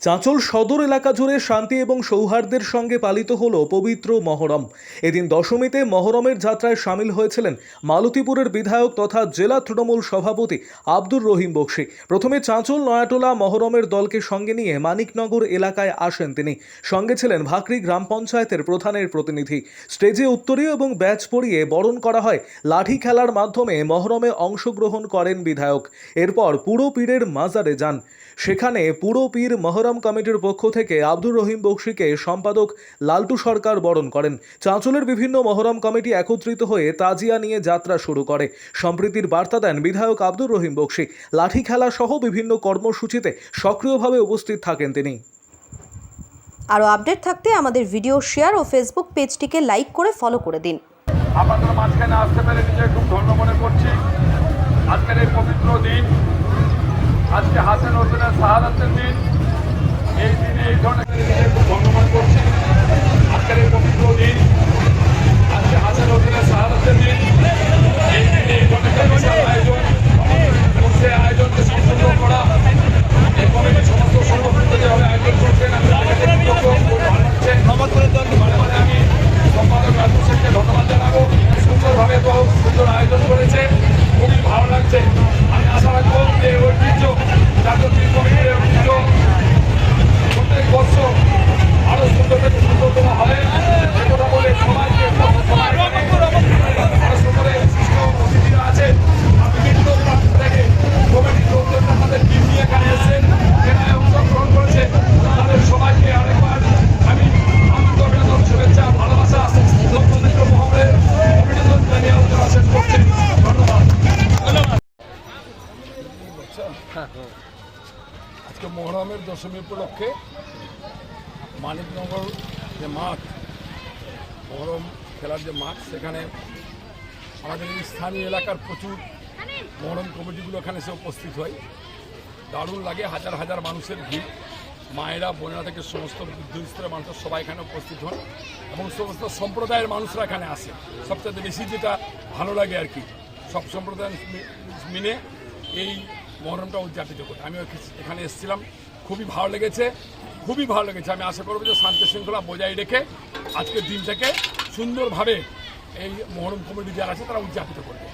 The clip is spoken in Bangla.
চাঁচল সদর এলাকা জুড়ে শান্তি এবং সৌহার্দ্যের সঙ্গে পালিত হল পবিত্র মহরম। এদিন দশমীতে মহরমের যাত্রায় সামিল হয়েছিলেন মালতীপুরের বিধায়ক তথা জেলা তৃণমূল সভাপতি আব্দুর রহিম বক্সি। প্রথমে চাঁচল, নয়াটোলা মহরমের দলকে সঙ্গে নিয়ে মানিকনগর এলাকায় আসেন তিনি। সঙ্গে ছিলেন ভাকরি গ্রাম পঞ্চায়েতের প্রধানের প্রতিনিধি। স্টেজে উত্তরীয় এবং ব্যাচ পরিয়ে বরণ করা হয়। লাঠি খেলার মাধ্যমে মহরমে অংশগ্রহণ করেন বিধায়ক। এরপর পুরো পীরের মাজারে যান। সেখানে পুরো পীর মহরম কমিটির পক্ষ থেকে আব্দুর রহিম বক্সিকে সম্পাদক লালটু সরকার বরণ করেন। চাঁচলের বিভিন্ন মহরম কমিটি একত্রিত হয়ে তাজিয়া নিয়ে যাত্রা শুরু করে। সম্প্রীতির বার্তা দেন বিধায়ক আব্দুর রহিম বক্সি। লাঠি খেলা সহ বিভিন্ন কর্মসূচিতে সক্রিয়ভাবে উপস্থিত থাকেন তিনি। আরও আপডেট থাকতে আমাদের ভিডিও শেয়ার ও ফেসবুক পেজটিকে লাইক করে ফলো করে দিন। আপনাদের মাঝখানে আসতে পেরে নিজে খুব ধন্য মনে করছি। আজকের এই পবিত্র দিন আজকে হাসেন হোসেনের শাহাদাতের দিন এই দিনে এই ধরনের খুব ধন্য মনে করছি আজকের এই দিন আজকে হাসেন হোসেনের শাহাদাতের দিন এই দিনে এই ধরনের বিশাল আয়োজন সেই আয়োজনকে সম্পূর্ণ করা এই কমিটির সমস্ত যেভাবে আয়োজন করছেন আমি আমি সম্পাদক রাজু শেখকে ধন্যবাদ। জানাব সুন্দরভাবে সুন্দর আয়োজন করেছে আজকে মহরমের দশমী উপলক্ষে মানিকনগর যে মাঠ, মহরম খেলার যে মাঠ, সেখানে আমাদের স্থানীয় এলাকার প্রচুর মহরম কমিটিগুলো এখানে এসে উপস্থিত হয়। দারুণ লাগে, হাজার হাজার মানুষের ভিড়। মায়েরা, বোনেরা থেকে সমস্ত বৃদ্ধ স্তরের মানুষ সবাই এখানে উপস্থিত হন এবং সমস্ত সম্প্রদায়ের মানুষরা এখানে আসে। সবচেয়ে বেশি যেটা ভালো লাগে আর কি, সব সম্প্রদায় মিলে এই মহরমটা উদযাপিত করতে। আমি এখানে এসেছিলাম। খুবই ভালো লেগেছে। খুবই ভালো লেগেছে। আমি আশা করব যে শান্তি শৃঙ্খলা বজায় রেখে আজকের দিনটাকে সুন্দরভাবে এই মহরম কমিটি যারা আছে তারা উদযাপিত করবে।